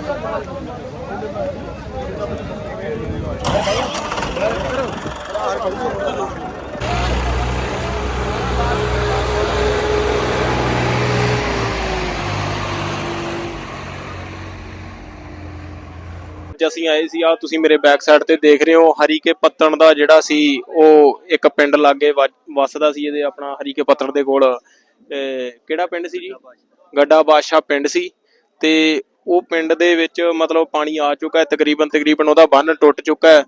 ਅੱਜ ਅਸੀਂ ਆਏ ਸੀ ਆ ਤੁਸੀਂ ਮੇਰੇ ਬੈਕ ਸਾਈਡ ਤੇ ਦੇਖ ਰਹੇ ਹੋ, ਹਰੀਕੇ ਪੱਤਣ ਦਾ ਜਿਹੜਾ ਸੀ, ਉਹ ਇੱਕ ਪਿੰਡ ਲਾਗੇ ਵ- ਵੱਸਦਾ ਸੀ ਇਹਦੇ ਆਪਣਾ ਹਰੀਕੇ ਪੱਤਣ ਦੇ ਕੋਲ। ਅਹ ਕਿਹੜਾ ਪਿੰਡ ਸੀ ਜੀ? ਗੱਡਾ ਬਾਦਸ਼ਾਹ ਪਿੰਡ ਸੀ। ਤੇ ਉਹ ਪਿੰਡ ਦੇ ਵਿੱਚ ਮਤਲਬ ਪਾਣੀ ਆ ਚੁੱਕਾ ਹੈ, ਤਕਰੀਬਨ ਤਕਰੀਬਨ ਉਹਦਾ ਬੰਨ ਟੁੱਟ ਚੁੱਕਾ ਹੈ।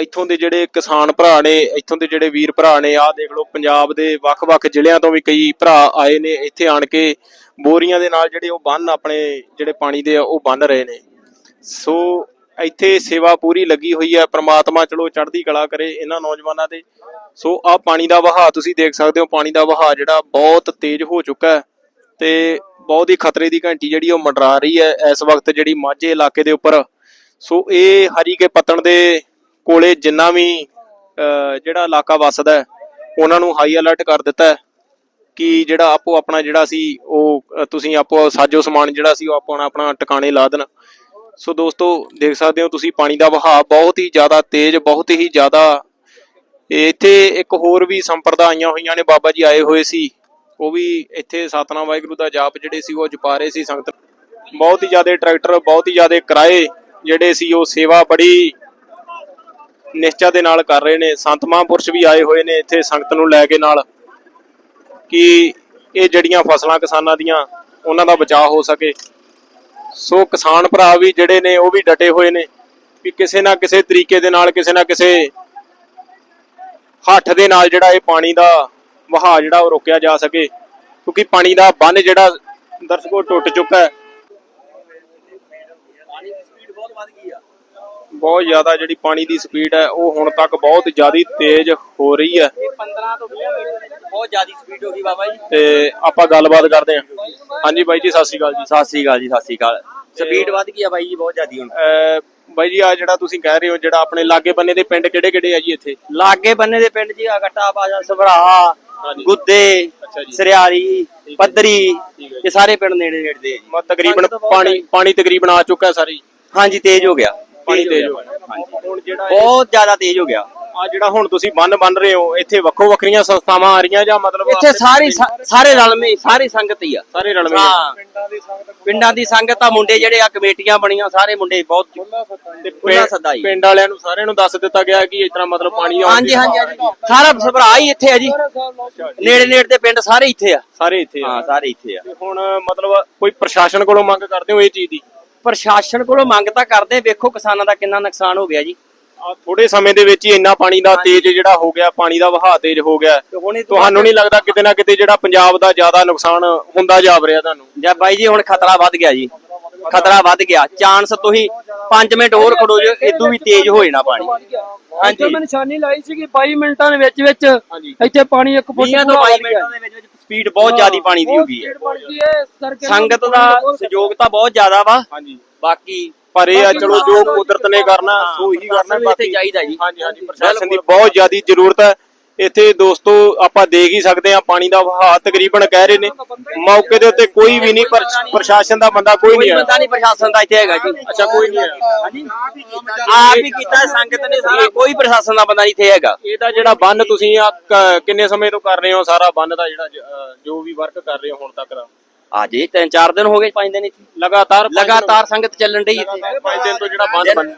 ਇੱਥੋਂ ਦੇ ਜਿਹੜੇ ਕਿਸਾਨ ਭਰਾ ਨੇ, ਇੱਥੋਂ ਦੇ ਜਿਹੜੇ ਵੀਰ ਭਰਾ ਨੇ, ਆਹ ਦੇਖ ਲਓ ਪੰਜਾਬ ਦੇ ਵੱਖ-ਵੱਖ ਜ਼ਿਲ੍ਹਿਆਂ ਤੋਂ ਵੀ ਕਈ ਭਰਾ ਆਏ ਨੇ, ਇੱਥੇ ਆਣ ਕੇ ਬੋਰੀਆਂ ਦੇ ਨਾਲ ਜਿਹੜੇ ਉਹ ਬੰਨ ਆਪਣੇ ਜਿਹੜੇ ਪਾਣੀ ਦੇ ਆ, ਉਹ ਬੰਨ ਰਹੇ ਨੇ। ਸੋ ਇੱਥੇ ਸੇਵਾ ਪੂਰੀ ਲੱਗੀ ਹੋਈ ਹੈ, ਪ੍ਰਮਾਤਮਾ ਚਲੋ ਚੜ੍ਹਦੀ ਕਲਾ ਕਰੇ ਇਹਨਾਂ ਨੌਜਵਾਨਾਂ ਦੇ ਸੋ ਆਹ ਪਾਣੀ ਦਾ ਵਹਾਅ ਤੁਸੀਂ ਦੇਖ ਸਕਦੇ ਹੋ, ਪਾਣੀ ਦਾ ਵਹਾਅ ਜਿਹੜਾ ਬਹੁਤ ਤੇਜ਼ ਹੋ ਚੁੱਕਾ ਹੈ। ਤੇ ਬਹੁਤ ਹੀ ਖਤਰੇ ਦੀ ਘੰਟੀ ਜਿਹੜੀ ਉਹ ਮੰਡਰਾ ਰਹੀ ਹੈ ਇਸ ਵਕਤ ਜਿਹੜੀ ਮਾਝੇ ਇਲਾਕੇ ਦੇ ਉੱਪਰ। ਸੋ ਇਹ ਹਰੀ ਕੇ ਪੱਤਣ ਦੇ ਕੋਲੇ ਜਿੰਨਾ ਵੀ ਜਿਹੜਾ ਇਲਾਕਾ ਵੱਸਦਾ ਉਹਨਾਂ ਨੂੰ ਹਾਈ ਅਲਰਟ ਕਰ ਦਿੱਤਾ ਹੈ ਕਿ ਜਿਹੜਾ ਆਪੋ ਆਪਣਾ ਜਿਹੜਾ ਸੀ, ਉਹ ਤੁਸੀਂ ਆਪੋ ਸਾਜੋ ਸਮਾਨ ਜਿਹੜਾ ਸੀ, ਉਹ ਆਪਣਾ ਆਪਣਾ ਟਿਕਾਣੇ ਲਾ ਦੇਣ। ਸੋ ਦੋਸਤੋ, ਦੇਖ ਸਕਦੇ ਹੋ ਤੁਸੀਂ ਪਾਣੀ ਦਾ ਵਹਾਅ ਬਹੁਤ ਹੀ ਜ਼ਿਆਦਾ ਤੇਜ਼, ਬਹੁਤ ਹੀ ਜ਼ਿਆਦਾ, ਇੱਥੇ ਇੱਕ ਹੋਰ ਵੀ ਸੰਪਰਦਾ ਆਈਆਂ ਹੋਈਆਂ ਨੇ, ਬਾਬਾ ਜੀ ਆਏ ਹੋਏ ਸੀ। ਉਹ ਵੀ ਇੱਥੇ ਸਤਨਾਮ ਵਾਹਿਗੁਰੂ ਦਾ ਜਾਪ ਜਿਹੜੇ ਸੀ ਉਹ ਜਪਾ ਰਹੇ ਸੀ ਸੰਗਤ। ਬਹੁਤ ਹੀ ਜ਼ਿਆਦਾ ਟਰੈਕਟਰ, ਬਹੁਤ ਹੀ ਜ਼ਿਆਦਾ ਕਿਰਾਏ ਜਿਹੜੇ ਸੀ ਉਹ ਸੇਵਾ ਬੜੀ ਨਿਸ਼ਚਾ ਦੇ ਨਾਲ ਕਰ ਰਹੇ ਨੇ। ਸੰਤ ਮਹਾਂਪੁਰਸ਼ ਵੀ ਆਏ ਹੋਏ ਨੇ ਇੱਥੇ ਸੰਗਤ ਨੂੰ ਲੈ ਕੇ ਨਾਲ ਕਿ ਇਹ ਜਿਹੜੀਆਂ ਫਸਲਾਂ ਕਿਸਾਨਾਂ ਦੀਆਂ, ਉਹਨਾਂ ਦਾ ਬਚਾਅ ਹੋ ਸਕੇ। ਸੋ ਕਿਸਾਨ ਭਰਾ ਵੀ ਜਿਹੜੇ ਨੇ ਉਹ ਵੀ ਡਟੇ ਹੋਏ ਨੇ ਵੀ ਕਿਸੇ ਨਾ ਕਿਸੇ ਤਰੀਕੇ ਦੇ ਨਾਲ, ਕਿਸੇ ਨਾ ਕਿਸੇ ਹੱਠ ਦੇ ਨਾਲ ਜਿਹੜਾ ਇਹ ਪਾਣੀ ਦਾ ਵਹਾਅ ਜਿਹੜਾ ਉਹ ਰੋਕਿਆ ਜਾ ਸਕੇ ਕਿਉਂਕਿ ਪਾਣੀ ਦਾ ਬੰਨ ਜਿਹੜਾ ਦਰਸ਼ਕੋ ਟੁੱਟ ਚੁੱਕਾ ਹੈ। ਪਾਣੀ ਦੀ ਸਪੀਡ ਬਹੁਤ ਵੱਧ ਗਈ ਆ। ਬਹੁਤ ਜ਼ਿਆਦਾ ਜਿਹੜੀ ਪਾਣੀ ਦੀ ਸਪੀਡ ਹੈ ਉਹ ਹੁਣ ਤੱਕ ਬਹੁਤ ਜ਼ਿਆਦਾ ਤੇਜ਼ ਹੋ ਰਹੀ ਹੈ। ਇਹ 15 ਤੋਂ 20 ਮੀਟਰ ਬਹੁਤ ਜ਼ਿਆਦਾ ਸਪੀਡ ਹੋ ਗਈ ਬਾਬਾ ਜੀ। ਤੇ ਆਪਾਂ ਗੱਲਬਾਤ ਕਰਦੇ ਹਾਂ। ਹਾਂਜੀ ਬਾਈ ਜੀ ਸਤਿ ਸ਼੍ਰੀ ਅਕਾਲ ਜੀ। ਸਤਿ ਸ੍ਰੀ ਅਕਾਲ ਜੀ ਸਤਿ ਸ੍ਰੀ ਅਕਾਲ। ਸਪੀਡ ਵੱਧ ਗਈ ਆ ਬਾਈ ਜੀ ਬਹੁਤ ਜ਼ਿਆਦੀ ਹੁਣ। ਬਾਈ ਜੀ ਆ ਜਿਹੜਾ ਤੁਸੀਂ ਕਹਿ ਰਹੇ ਹੋ ਜਿਹੜਾ ਆਪਣੇ ਲਾਗੇ ਬੰਨੇ ਦੇ ਪਿੰਡ ਕਿਹੜੇ ਕਿਹੜੇ ਆ ਜੀ ਇੱਥੇ? ਲਾਗੇ ਬੰਨੇ ਦੇ ਪਿੰਡ ਜੀ ਆਗਟਾ ਬਾਜਾ ਸਭਰਾ। ਗੁੱਦੇ। ਸਰਿਆਲੀ। ਪੱਧਰੀ। ਇਹ ਸਾਰੇ ਪਿੰਡ ਨੇੜੇ ਨੇੜੇ ਦੇ ਆ ਜੀ ਮ- ਤਕਰੀਬਨ ਪਾਣੀ ਪਾਣੀ ਤਕਰੀਬਨ ਆ ਚੁੱਕਾ ਹੈ ਸਾਰੀ ਹਾਂਜੀ ਤੇਜ਼ ਹੋ ਗਿਆ ਪਾਣੀ ਤੇਜ਼ ਹੋ ਗਿਆ। ਗਿਆ ਹਾਂਜੀ ਹੁਣ ਜਿਹੜਾ ਬਹੁਤ ਜ਼ਿਆਦਾ ਤੇਜ਼ ਹੋ ਗਿਆ ਆ ਜਿਹੜਾ ਹੁਣ ਤੁਸੀਂ ਬੰਨ ਬੰਨ ਰਹੇ ਹੋ ਇੱਥੇ ਵੱਖੋ ਵੱਖਰੀਆਂ ਸੰਸਥਾਵਾਂ ਆ ਰਹੀਆਂ ਜਾਂ ਮਤਲਬ ਇੱਥੇ ਸਾਰੀ ਸਾਰੇ ਰਲਵੇਂ ਸਾਰੀ ਸੰਗਤ ਹੀ ਆ। ਸਾਰੇ ਰਲਵੇਂ ਹਾਂ। ਪਿੰਡਾਂ ਦੀ ਸੰਗਤ ਆ ਮੁੰਡੇ ਜਿਹੜੇ ਆ ਕਮੇਟੀਆਂ ਬਣੀਆਂ ਸਾਰੇ ਮੁੰਡੇ ਬਹੁਤ ਸੱਦਾ ਹੀ। ਪਿੰਡ ਵਾਲਿਆਂ ਨੂੰ ਸਾਰਿਆਂ ਨੂੰ ਦੱਸ ਦਿੱਤਾ ਗਿਆ ਕਿ ਇਸ ਤਰ੍ਹਾਂ ਮਤਲਬ ਪਾਣੀ ਆਉਣ ਹਾਂਜੀ ਹਾਂਜੀ ਸਾਰਾ ਸਭਰਾ ਹੀ ਇੱਥੇ ਆ ਜੀ। ਨੇੜੇ ਨੇੜੇ ਦੇ ਪਿੰਡ ਸਾਰੇ ਇੱਥੇ ਆ। ਸਾਰੇ ਇੱਥੇ ਆ। ਹਾਂ ਸਾਰੇ ਇੱਥੇ ਆ। ਹੁਣ ਮਤਲਬ ਕੋਈ ਪ੍ਰਸ਼ਾਸਨ ਕੋਲੋਂ ਮੰਗ ਕਰਦੇ ਹੋ ਇਹ ਚੀਜ਼ ਦੀ? ਪ੍ਰਸ਼ਾਸਨ ਕੋਲੋਂ ਮੰਗ ਤਾਂ ਕਰਦੇ ਵੇਖੋ ਕਿਸਾਨਾਂ ਦਾ ਕਿੰਨਾ ਨੁਕਸਾਨ ਹੋ ਗਿਆ ਜੀ। ਥੋੜੇ ਸਮੇਂ ਦੇ ਵਿੱਚ ਹੀ ਇੰਨਾ ਪਾਣੀ ਦਾ ਤੇਜ਼ ਜਿਹੜਾ ਹੋ ਗਿਆ ਪਾਣੀ ਦਾ ਵਹਾਅ ਤੇਜ਼ ਹੋ ਗਿਆ। ਤੁਹਾਨੂੰ ਨਹੀਂ ਲੱਗਦਾ ਕਿਤੇ ਨਾ ਕਿਤੇ ਜਿਹੜਾ ਪੰਜਾਬ ਦਾ ਜ਼ਿਆਦਾ ਨੁਕਸਾਨ ਹੁੰਦਾ ਜਾਵ ਰਿਹਾ ਤੁਹਾਨੂੰ? ਜਾਂ ਬਾਈ ਜੀ ਹੁਣ ਖਤਰਾ ਵੱਧ ਗਿਆ ਜੀ। ਖਤਰਾ ਵੱਧ ਗਿਆ। ਚਾਂਸ ਤੁਸੀਂ 5 ਮਿੰਟ ਹੋਰ ਖੜੋ ਜੋ ਇਦੋਂ ਵੀ ਤੇਜ਼ ਹੋ ਜਾਣਾ ਪਾਣੀ। ਹਾਂਜੀ। ਮੈਂ ਨਿਸ਼ਾਨੀ ਲਾਈ ਸੀ ਕਿ 22 ਮਿੰਟਾਂ ਦੇ ਵਿੱਚ ਵਿੱਚ। ਇੱਥੇ ਪਾਣੀ ਇੱਕ ਫੁੱਟ 20 ਤੋਂ 22 ਮਿੰਟਾਂ ਦੇ ਵਿੱਚ ਵਿੱਚ ਸਪੀਡ ਬਹੁਤ ਜ਼ਿਆਦੀ ਪਾਣੀ ਦੀ ਹੋ ਗਈ ਹੈ। ਸੰਗਤ ਦਾ ਸਹਿਯੋਗ ਤਾਂ ਬਹੁਤ ਜ਼ਿਆਦਾ ਵਾ। ਹਾਂਜੀ। ਬਾਕੀ ਪਰ ਇਹ ਆ ਚਲੋ ਜੋ ਕੁਦਰਤ ਨੇ ਕਰਨਾ ਸੋ ਹੀ ਕਰਨਾ ਇੱਥੇ ਚਾਹੀਦਾ ਜੀ। ਹਾਂਜੀ ਹਾਂਜੀ ਪ੍ਰਸ਼ਾਸਨ ਦੀ ਬਹੁਤ ਜ਼ਿਆਦੀ ਜ਼ਰੂਰਤ ਹੈ। ਇੱਥੇ ਦੋਸਤੋ ਆਪਾਂ ਦੇਖ ਹੀ ਸਕਦੇ ਆ ਪਾਣੀ ਦਾ ਵਹਾਅ ਤਕਰੀਬਨ ਕਹਿ ਰਹੇ ਨੇ। ਮੌਕੇ ਦੇ ਉੱਤੇ ਕੋਈ ਵੀ ਨਹੀਂ ਪਰ ਪ੍ਰਸ਼ਾਸਨ ਦਾ ਬੰਦਾ ਕੋਈ ਨਹੀਂ ਹੈ ਬੰਦਾ ਨਹੀਂ ਪ੍ਰਸ਼ਾਸਨ ਦਾ ਇੱਥੇ ਹੈਗਾ ਜੀ। ਅੱਛਾ ਕੋਈ ਨਹੀਂ ਹੈ ਹਾਂਜੀ ਆਪ ਹੀ ਕੀਤਾ ਸੰਗਤ ਨੇ ਸਾਰਾ ਕੋਈ ਪ੍ਰਸ਼ਾਸਨ ਦਾ ਬੰਦਾ ਨਹੀਂ ਇੱਥੇ ਹੈਗਾ। ਇਹਦਾ ਜਿਹੜਾ ਬੰਨ ਤੁਸੀਂ ਆ ਕਿੰਨੇ ਸਮੇਂ ਤੋਂ ਕਰ ਰਹੇ ਹੋ ਸਾਰਾ ਬੰਨ ਦਾ ਜਿਹੜਾ ਜੋ ਵੀ ਵਰਕ ਕਰ ਰਹੇ ਹੋ ਹੁਣ ਤੱਕ ਦਾ? ਅਜੇ ਤਿੰਨ ਚਾਰ ਦਿਨ ਹੋ ਗਏ ਪੰਜ ਦਿਨ ਇੱਥੇ। ਲਗਾਤਾਰ ਲਗਾਤਾਰ ਸੰਗਤ ਚੱਲਣ ਡਈ ਦਿਨ- ਇੱਥੇ ਪੰਜ ਦਿਨ ਤੋਂ ਜਿਹੜਾ ਬੰਨ ਬਣ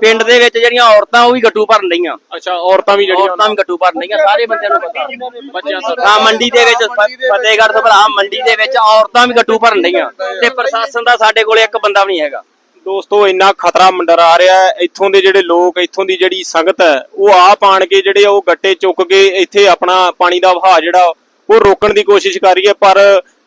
ਪਿੰਡ ਦੇ ਵਿੱਚ ਜਿਹੜੀਆਂ ਔਰਤਾਂ ਉਹ ਵੀ ਗੱਟੂ ਭਰਨ ਡਈਆਂ ਅੱਛਾ ਔਰਤਾਂ ਵੀ ਜਿਹੜੀਆਂ ਔਰਤਾਂ ਵੀ ਗੱਟੂ ਭਰਨ ਡਈਆਂ ਸਾਰੇ ਬੰਦਿਆਂ ਨੂੰ ਪਤਾ। ਬੱਚਿਆਂ ਦਾ ਹਾਂ ਮੰਡੀ ਦੇ ਵਿੱਚ ਫਤਿਹਗੜ੍ਹ ਸਭਰਾ ਮੰਡੀ ਦੇ ਵਿੱਚ ਔਰਤਾਂ ਵੀ ਗੱਟੂ ਭਰਨ ਡਈਆਂ ਤੇ ਪ੍ਰਸ਼ਾਸਨ ਦਾ ਸਾਡੇ ਕੋਲ ਇੱਕ ਬੰਦਾ ਵੀ ਨਹੀਂ ਹੈਗਾ। ਦੋਸਤੋ ਇੰਨਾ ਖਤਰਾ ਮੰਡਰਾ ਰਿਹਾ ਹੈ। ਇੱਥੋਂ ਦੇ ਜਿਹੜੇ ਲੋਕ ਇੱਥੋਂ ਦੀ ਜਿਹੜੀ ਸੰਗਤ ਹੈ ਉਹ ਆਪ ਆਣ ਕੇ ਜਿਹੜੇ ਉਹ ਗੱਟੇ ਚੁੱਕ ਕੇ ਇੱਥੇ ਆਪਣਾ ਪਾਣੀ ਦਾ ਵਹਾਅ ਜਿਹੜਾ ਉਹ ਰੋਕਣ ਦੀ ਕੋਸ਼ਿਸ਼ ਕਰ ਰਹੀ ਹੈ। ਪਰ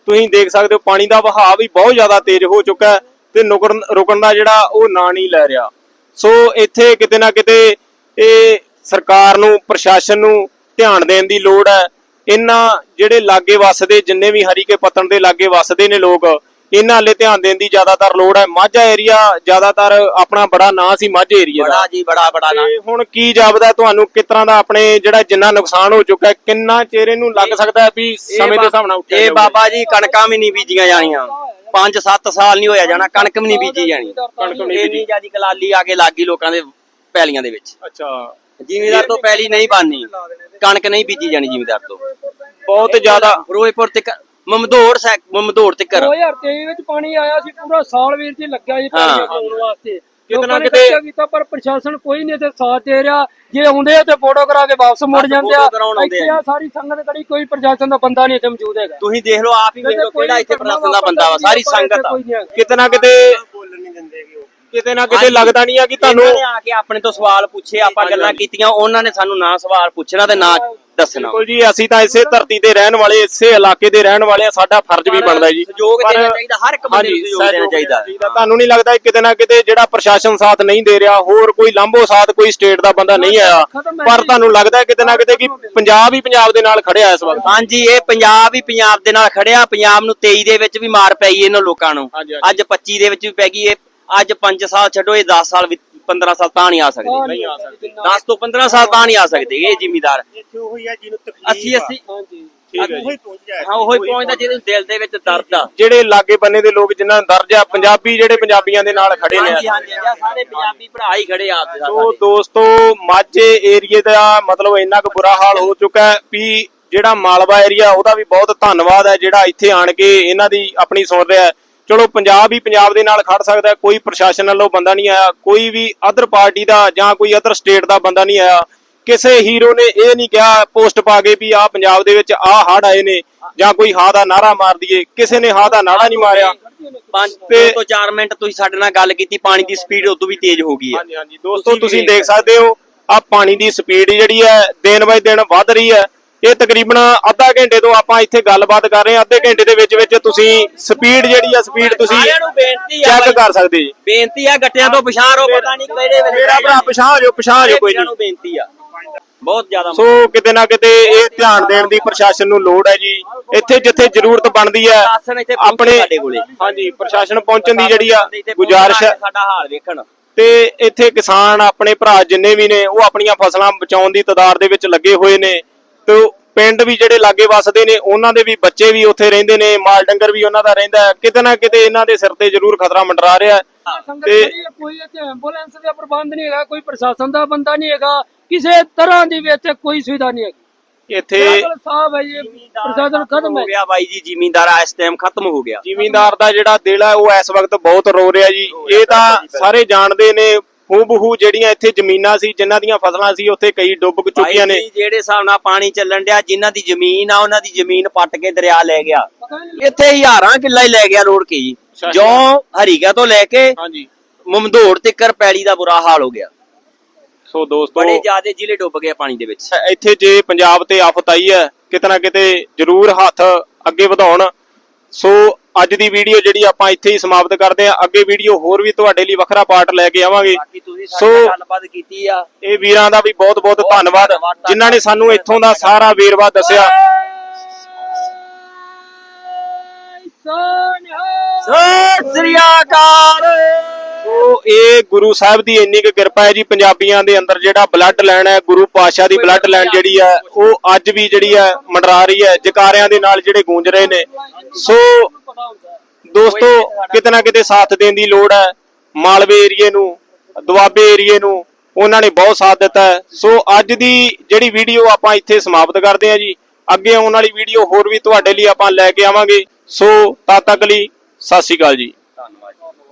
ਤੁਸੀਂ ਦੇਖ ਸਕਦੇ ਹੋ ਪਾਣੀ ਦਾ ਵਹਾਅ ਵੀ ਬਹੁਤ ਜ਼ਿਆਦਾ ਤੇਜ਼ ਹੋ ਚੁੱਕਾ ਹੈ ਤੇ ਨੁਕਰਨ ਰੁਕਣ ਦਾ ਜਿਹੜਾ ਉਹ ਨਾਂ ਨਹੀਂ ਲੈ ਰਿਹਾ। ਸੋ ਇੱਥੇ ਕਿਤੇ ਨਾ ਕਿਤੇ ਇਹ ਸਰਕਾਰ ਨੂੰ, ਪ੍ਰਸ਼ਾਸਨ ਨੂੰ ਧਿਆਨ ਦੇਣ ਦੀ ਲੋੜ ਹੈ। ਇਹਨਾਂ ਜਿਹੜੇ ਲਾਗੇ ਵੱਸਦੇ, ਜਿੰਨੇ ਵੀ ਹਰੀਕੇ ਪੱਤਣ ਦੇ ਲਾਗੇ ਵੱਸਦੇ ਨੇ ਲੋਕ ਇਹਨਾਂ ਹਲੇ ਧਿਆਨ ਦੇਣ ਦੀ ਜ਼ਿਆਦਾਤਰ ਲੋੜ ਹੈ। ਮਾਝਾ ਏਰੀਆ ਜ਼ਿਆਦਾਤਰ ਆਪਣਾ ਬੜਾ ਨਾਂ ਸੀ ਮਾਝੇ ਏਰੀਆ ਦਾ। ਬੜਾ ਜੀ ਬੜਾ ਬੜਾ ਨਾ। ਤੇ ਹੁਣ ਕੀ ਜਾਪਦਾ ਤੁਹਾਨੂੰ ਕਿਸ ਤਰ੍ਹਾਂ ਦਾ ਆਪਣੇ ਜਿਹੜਾ ਜਿੰਨਾ ਨੁਕਸਾਨ ਹੋ ਚੁੱਕਾ ਹੈ ਕਿੰਨਾ ਚਿਰ ਇਹਨੂੰ ਲੱਗ ਸਕਦਾ ਹੈ ਵੀ ਸਮੇਂ ਦੇ ਹਿਸਾਬ ਨਾਲ ਉੱਠਿਆ ਇਹ ਜਾਊਗਾ? ਬਾਬਾ ਜੀ ਕਣਕਾਂ ਵੀ ਨਹੀਂ ਬੀਜੀਆਂ ਜਾਣੀਆਂ। 5-7 ਸਾਲ ਨਹੀਂ ਹੋਇਆ ਜਾਣਾ ਕਣਕ ਵੀ ਨਹੀਂ ਬੀਜੀ ਜਾਣੀ। ਕਣਕ ਵੀ ਨਹੀਂ ਇੰਨੀ ਜਿਆਦੀ ਕਲਾਲੀ ਆ ਕੇ ਲੱਗ ਗਈ ਲੋਕਾਂ ਦੇ ਪੈਲੀਆਂ ਦੇ ਵਿੱਚ। ਅੱਛਾ। ਜ਼ਿਮੀਦਾਰ ਤੋਂ ਪੈਲੀ ਨਹੀਂ ਬਣਨੀ। ਕਣਕ ਨਹੀਂ ਬੀਜੀ ਜਾਣੀ ਜ਼ਿਮੀਦਾਰ ਤੋਂ। ਬਹੁਤ ਜ਼ਿਆਦਾ ਫਿਰੋਜ਼ਪੁਰ ਤੇ ਮਮਦੋੜ ਸੈ ਮਮਦੋੜ ਤੇ ਕਰ 2023 ਵਿੱਚ ਪਾਣੀ ਆਇਆ ਸੀ ਪੂਰਾ ਸਾਲ ਵੀਰ ਜੀ ਲੱਗਿਆ ਜੀ ਪਾਣੀ ਹਾਂ। ਪਾਉਣ ਵਾਸਤੇ। ਕਿਤੇ ਨਾ ਲੋਕਾਂ ਨੇ ਕਿਤੇ- ਕੀਤਾ ਪਰ ਪ੍ਰਸ਼ਾਸਨ ਕੋਈ ਨਹੀਂ ਇੱਥੇ ਸਾਥ ਦੇ ਰਿਹਾ। ਜੇ ਆਉਂਦੇ ਆ ਤੇ ਫੋਟੋ ਕਰਾ ਕੇ ਵਾਪਸ ਮੁੜ ਜਾਂਦੇ ਆ। ਇੱਥੇ ਆ ਸਾਰੀ ਸੰਗਤ ਖੜੀ ਕੋਈ ਪ੍ਰਸ਼ਾਸਨ ਦਾ ਬੰਦਾ ਨਹੀਂ ਇੱਥੇ ਮੌਜੂਦ ਹੈਗਾ। ਤੁਸੀਂ ਦੇਖ ਲਓ ਆਪ ਹੀ ਵੇਖ ਲਓ ਕਿਹੜਾ ਇੱਥੇ ਪ੍ਰਸ਼ਾਸਨ ਦਾ ਬੰਦਾ ਵਾ ਸਾਰੀ ਸੰਗਤ ਆ। ਹੈਗਾ। ਕਿਤੇ ਨਾ ਕਿਤੇ ਨਾ ਕਿਤੇ ਲੱਗਦਾ ਨਹੀਂ ਆ ਕਿ ਤੁਹਾਨੂੰ ਆ ਕੇ ਆਪਣੇ ਤੋਂ ਸਵਾਲ ਪੁੱਛੇ ਆਪਾਂ ਗੱਲਾਂ ਕੀਤੀਆਂ ਉਹਨਾਂ ਨੇ ਸਾਨੂੰ ਨਾ ਸਵਾਲ ਪੁੱਛਣਾ ਤੇ ਨਾ ਦੱਸਣਾ। ਬਿਲਕੁਲ ਜੀ ਅਸੀਂ ਤਾਂ ਇਸੇ ਧਰਤੀ ਤੇ ਰਹਿਣ ਵਾਲੇ ਇਸੇ ਇਲਾਕੇ ਦੇ ਰਹਿਣ ਵਾਲੇ ਆ ਸਾਡਾ ਫਰਜ਼ ਵੀ ਬਣਦਾ ਜੀ। ਸਹਿਯੋਗ ਦੇਣਾ ਚਾਹੀਦਾ ਹਰ ਇੱਕ ਬੰਦੇ ਨੂੰ ਸਹਿਯੋਗ ਦੇਣਾ ਚਾਹੀਦਾ। ਤੁਹਾਨੂੰ ਨਹੀਂ ਲੱਗਦਾ ਕਿ ਕਿਤੇ ਨਾ ਕਿਤੇ ਜਿਹੜਾ ਪ੍ਰਸ਼ਾਸਨ ਸਾਥ ਨਹੀਂ ਦੇ ਰਿਹਾ ਹੋਰ ਕੋਈ ਲਾਂਭੋ ਸਾਥ ਕੋਈ ਸਟੇਟ ਦਾ ਬੰਦਾ ਨਹੀਂ ਆਇਆ। ਪਰ ਤੁਹਾਨੂੰ ਲੱਗਦਾ ਕਿਤੇ ਨਾ ਕਿਤੇ ਕਿ ਪੰਜਾਬ ਹੀ ਪੰਜਾਬ ਦੇ ਨਾਲ ਖੜਿਆ ਇਸ ਵਕਤ। ਹਾਂਜੀ ਇਹ ਪੰਜਾਬ ਹੀ ਪੰਜਾਬ ਦੇ ਨਾਲ ਖੜਿਆ। ਪੰਜਾਬ ਨੂੰ 23 ਦੇ ਵਿੱਚ ਵੀ ਮਾਰ ਪਈ ਇਹਨਾਂ ਲੋਕਾਂ ਨੂੰ। ਅੱਜ 25 ਦੇ ਵਿੱਚ ਵੀ ਪੈ ਗਈ। ਇਹ ਅੱਜ 5 ਸਾਲ ਛੱਡੋ ਇਹ 10 ਸਾਲ ਵੀ 15 ਸਾਲ ਤਾਂ ਨਹੀਂ ਆ ਸਕਦੇ। ਨਹੀਂ ਆ ਸਕਦੇ। 10 ਤੋਂ 15 ਸਾਲ ਤਾਂ ਨਹੀਂ ਆ ਸਕਦੇ ਇਹ ਜ਼ਿਮੀਦਾਰ। ਇੱਥੇ ਉਹੀ ਆ ਜਿਹਨੂੰ ਤਕਲੀਫ ਅਸੀਂ ਅਸੀਂ ਹਾਂਜੀ। ਉਹੀ ਜੀ। ਪਹੁੰਚ ਜਾਏ ਹਾਂ ਉਹੀ ਪਹੁੰਚਦਾ ਜਿਹਦੇ ਦਿਲ ਦੇ ਵਿੱਚ ਦਰਦ ਆ। ਜਿਹੜੇ ਲਾਗੇ ਬੰਨੇ ਦੇ ਲੋਕ ਜਿਨ੍ਹਾਂ ਦਾ ਦਰਜ ਆ ਪੰਜਾਬੀ ਜਿਹੜੇ ਪੰਜਾਬੀਆਂ ਦੇ ਨਾਲ ਖੜੇ ਨੇ। ਹਾਂਜੀ ਹਾਂਜੀ ਇਹ ਸਾਰੇ ਪੰਜਾਬੀ ਭਰਾ ਹੀ ਖੜੇ ਆ ਸੋ ਦੋਸਤੋ ਮਾਝੇ ਏਰੀਏ ਦਾ ਮਤਲਬ ਇੰਨਾ ਕੁ ਬੁਰਾ ਹਾਲ ਹੋ ਚੁੱਕਾ ਹੈ ਵੀ ਜਿਹੜਾ ਮਾਲਵਾ ਏਰੀਆ ਉਹਦਾ ਵੀ ਬਹੁਤ ਧੰਨਵਾਦ ਹੈ ਜਿਹੜਾ ਇੱਥੇ ਆਣ ਕੇ ਇਹਨਾਂ ਦੀ ਆਪਣੀ ਸੁਣ ਰਿਹਾ ਹੈ। ਚਲੋ ਪੰਜਾਬ ਹੀ ਪੰਜਾਬ ਦੇ ਨਾਲ ਖੜ ਸਕਦਾ ਕੋਈ ਪ੍ਰਸ਼ਾਸਨ ਵੱਲੋਂ ਬੰਦਾ ਨਹੀਂ ਆਇਆ ਕੋਈ ਵੀ ਅਦਰ ਪਾਰਟੀ ਦਾ ਜਾਂ ਕੋਈ ਅਦਰ ਸਟੇਟ ਦਾ ਬੰਦਾ ਨਹੀਂ ਆਇਆ ਕਿਸੇ ਹੀਰੋ ਨੇ ਇਹ ਨਹੀਂ ਕਿਹਾ ਪੋਸਟ ਪਾ ਕੇ ਵੀ ਆ ਪੰਜਾਬ ਦੇ ਵਿੱਚ ਆ ਹੜ ਆਏ ਨੇ ਜਾਂ ਕੋਈ ਹਾ ਦਾ ਨਾਰਾ ਮਾਰ ਦਈਏ ਕਿਸੇ ਨੇ ਹਾ ਦਾ ਨਾਰਾ ਨਹੀਂ ਮਾਰਿਆ। ਪੰਜ ਤੇ- ਤੋਂ 4 ਮਿੰਟ ਤੁਸੀਂ ਸਾਡੇ ਨਾਲ ਗੱਲ ਕੀਤੀ ਪਾਣੀ ਦੀ ਸਪੀਡ ਉਦੋਂ ਵੀ ਤੇਜ਼ ਹੋ ਗਈ ਹੈ। ਹਾਂਜੀ ਹਾਂਜੀ ਦੋਸਤੋ ਤੁਸੀਂ ਦੇਖ ਸਕਦੇ ਹੋ ਆ ਪਾਣੀ ਦੀ ਸਪੀਡ ਜਿਹੜੀ ਹੈ ਦਿਨ ਬਾਏ ਦਿਨ ਵੱਧ ਰਹੀ ਹੈ। ਇਹ ਤਕਰੀਬਨ ਅੱਧਾ ਘੰਟੇ ਤੋਂ ਆਪਾਂ ਇੱਥੇ ਗੱਲਬਾਤ ਕਰ ਰਹੇ ਹਾਂ। ਅੱਧੇ ਘੰਟੇ ਦੇ ਵਿੱਚ ਵਿੱਚ ਤੁਸੀਂ ਸਪੀਡ ਜਿਹੜੀ ਆ ਸਪੀਡ ਤੁਸੀਂ ਸਾਰਿਆਂ ਨੂੰ ਬੇਨਤੀ ਆ ਚੈੱਕ ਬਾਈ। ਕਰ ਸਕਦੇ ਜੀ। ਬੇਨਤੀ ਆ ਗੱਟਿਆਂ ਤੋਂ ਪਛਾਣ ਰੋ ਪਤਾ ਨਹੀਂ ਕਿਹੜੇ ਵੇਲੇ ਮੇਰਾ ਭਰਾ ਪਛਾਣ ਜੋ ਪਛਾਣ ਜੋ ਕੋਈ ਨਹੀਂ ਨੂੰ ਬੇਨਤੀ ਆ। ਬਹੁਤ ਜ਼ਿਆਦਾ ਸੋ ਕਿਤੇ ਨਾ ਕਿਤੇ ਇਹ ਧਿਆਨ ਦੇਣ ਦੀ ਪ੍ਰਸ਼ਾਸਨ ਨੂੰ ਲੋੜ ਹੈ ਜੀ। ਇੱਥੇ ਜਿੱਥੇ ਜ਼ਰੂਰਤ ਬਣਦੀ ਹੈ ਪ੍ਰਸ਼ਾਸਨ ਇੱਥੇ ਪਹੁੰਚੇ ਆਪਣੇ ਸਾਡੇ ਕੋਲੇ। ਹਾਂਜੀ ਪ੍ਰਸ਼ਾਸਨ ਪਹੁੰਚਣ ਦੀ ਜਿਹੜੀ ਆ ਇੱਥੇ ਗੁਜ਼ਾਰਿਸ਼ ਹੈ। ਸਾਡਾ ਹਾਲ ਵੇਖਣ। ਤੇ ਇੱਥੇ ਕਿਸਾਨ ਆਪਣੇ ਭਰਾ ਜਿੰਨੇ ਵੀ ਨੇ ਉਹ ਆਪਣੀਆਂ ਫਸਲਾਂ ਬਚਾਉਣ ਦੀ ਤਦਾਰ ਦੇ ਵਿੱਚ ਲੱਗੇ ਹੋਏ ਨੇ। ਤੇ ਪਿੰਡ ਵੀ ਜਿਹੜੇ ਲਾਗੇ ਵਸਦੇ ਨੇ ਉਹਨਾਂ ਦੇ ਵੀ ਬੱਚੇ ਵੀ ਉੱਥੇ ਰਹਿੰਦੇ ਨੇ ਮਾਲ ਡੰਗਰ ਵੀ ਉਹਨਾਂ ਦਾ ਰਹਿੰਦਾ ਹੈ। ਕਿਤੇ ਨਾ ਕਿਤੇ ਇਹਨਾਂ ਦੇ ਸਿਰ ਤੇ ਜ਼ਰੂਰ ਖਤਰਾ ਮੰਡਰਾ ਰਿਹਾ ਹੈ। ਤੇ- ਕੋਈ ਇੱਥੇ ਐਂਬੂਲੈਂਸ ਦਾ ਪ੍ਰਬੰਧ ਨਹੀਂ ਹੈਗਾ ਕੋਈ ਪ੍ਰਸ਼ਾਸਨ ਦਾ ਬੰਦਾ ਨਹੀਂ ਹੈਗਾ ਕਿਸੇ ਤਰ੍ਹਾਂ ਦੀ ਵੀ ਇੱਥੇ ਕੋਈ ਸੁਵਿਧਾ ਨਹੀਂ ਹੈਗੀ। ਇੱਥੇ ਸਾਫ਼ ਹੈ ਜੀ ਪ੍ਰਸ਼ਾਸਨ ਖਤਮ ਹੈ ਹੋ। ਗਿਆ ਬਾਈ ਜੀ ਜ਼ਿਮੀਂਦਾਰ ਇਸ ਟਾਈਮ ਖਤਮ ਹੋ ਗਿਆ। ਜ਼ਿਮੀਂਦਾਰ ਦਾ ਜਿਹੜਾ ਦਿਲ ਹੈ ਉਹ ਇਸ ਵਕਤ ਬਹੁਤ ਰੋ ਰਿਹਾ ਜੀ। ਇਹ ਤਾਂ ਸਾਰੇ ਜਾਣਦੇ ਨੇ ਹੂ ਬਹੂ ਜਿਹੜੀਆਂ ਇੱਥੇ ਜ਼ਮੀਨਾਂ ਸੀ ਜਿਨ੍ਹਾਂ ਦੀਆਂ ਫਸਲਾਂ ਸੀ ਉੱਥੇ ਕਈ ਡੁੱਬ ਚੁੱਕੀਆਂ ਨੇ। ਜੀ, ਜਿਹੜੇ ਹਿਸਾਬ ਨਾਲ ਪਾਣੀ ਚੱਲਣ ਡਿਆ ਜਿਨ੍ਹਾਂ ਦੀ ਜ਼ਮੀਨ ਆ ਉਹਨਾਂ ਦੀ ਜ਼ਮੀਨ ਪੱਟ ਕੇ ਦਰਿਆ ਲੈ ਗਿਆ। ਇੱਥੇ ਹਜ਼ਾਰਾਂ ਕਿੱਲਾ ਹੀ ਲੈ ਗਿਆ ਰੋੜ ਕੇ ਜੀ। ਅੱਛਾ। ਜੋ ਹਰੀਗਾ ਤੋਂ ਲੈ ਕੇ ਹਾਂਜੀ। ਮਮਦੋੜ ਤੱਕਰ ਪੈਲੀ ਦਾ ਬੁਰਾ ਹਾਲ ਹੋ ਗਿਆ। ਸੋ ਦੋਸਤੋ ਬੜੇ ਜ਼ਿਆਦੇ ਜ਼ਿਲ੍ਹੇ ਡੁੱਬ ਗਏ ਪਾਣੀ ਦੇ ਵਿੱਚ। ਇੱਥੇ ਜੇ ਪੰਜਾਬ ਤੇ ਆਫਤ ਆਈ ਹੈ ਕਿਤੇ ਨਾ ਕਿਤੇ ਜ਼ਰੂਰ ਹੱਥ ਅੱਗੇ ਵਧਾਉਣ। ਸੋ ਅੱਜ ਦੀ ਵੀਡੀਓ ਜਿਹੜੀ ਆਪਾਂ ਇੱਥੇ ਹੀ ਸਮਾਪਤ ਕਰਦੇ ਹਾਂ। ਅੱਗੇ ਵੀਡੀਓ ਹੋਰ ਵੀ ਤੁਹਾਡੇ ਲਈ ਵੱਖਰਾ ਪਾਰਟ ਲੈ ਕੇ ਆਵਾਂਗੇ। ਬਾਕੀ ਤੁਸੀਂ ਸੋ ਸਾਡੇ ਨਾਲ ਗੱਲਬਾਤ ਕੀਤੀ ਆ। ਇਹ ਵੀਰਾਂ ਦਾ ਵੀ ਬਹੁਤ ਬਹੁਤ ਧੰਨਵਾਦ। ਜਿਨ੍ਹਾਂ ਨੇ ਸਾਨੂੰ ਇੱਥੋਂ ਦਾ ਸਾਰਾ ਵੇਰਵਾ ਦੱਸਿਆ। ਸਤਿ ਸ੍ਰੀ ਅਕਾਲ। ਇਹ ਗੁਰੂ ਸਾਹਿਬ ਦੀ ਇੰਨੀ ਕੁ ਕਿਰਪਾ ਹੈ ਜੀ ਪੰਜਾਬੀਆਂ ਦੇ ਅੰਦਰ ਜਿਹੜਾ ਬਲੱਡ ਲਾਈਨ ਹੈ ਗੁਰੂ ਪਾਤਸ਼ਾਹ ਦੀ ਬਲੱਡ ਲਾਈਨ ਜਿਹੜੀ ਹੈ ਉਹ ਅੱਜ ਵੀ ਜਿਹੜੀ ਹੈ ਮੰਡਰਾ ਰਹੀ ਹੈ ਜਕਾਰਿਆਂ ਦੇ ਨਾਲ ਜਿਹੜੇ ਗੂੰਜ ਰਹੇ ਨੇ। ਸੋ ਦੋਸਤੋ ਕਿਤੇ ਨਾ ਕਿਤੇ ਸਾਥ ਦੇਣ ਦੀ ਲੋੜ ਹੈ ਮਾਲਵੇ ਏਰੀਏ ਨੂੰ ਦੁਆਬੇ ਏਰੀਏ ਨੂੰ ਉਹਨਾਂ ਨੇ ਬਹੁਤ ਸਾਥ ਦਿੱਤਾ ਹੈ। ਸੋ ਅੱਜ ਦੀ ਜਿਹੜੀ ਵੀਡੀਓ ਆਪਾਂ ਇੱਥੇ ਸਮਾਪਤ ਕਰਦੇ ਹਾਂ ਜੀ। ਅੱਗੇ ਆਉਣ ਵਾਲੀ ਵੀਡੀਓ ਹੋਰ ਵੀ ਤੁਹਾਡੇ ਲਈ ਆਪਾਂ ਲੈ ਕੇ ਆਵਾਂਗੇ। ਸੋ ਤਦ ਤੱਕ ਲਈ ਸਤਿ ਸ਼੍ਰੀ ਅਕਾਲ ਜੀ।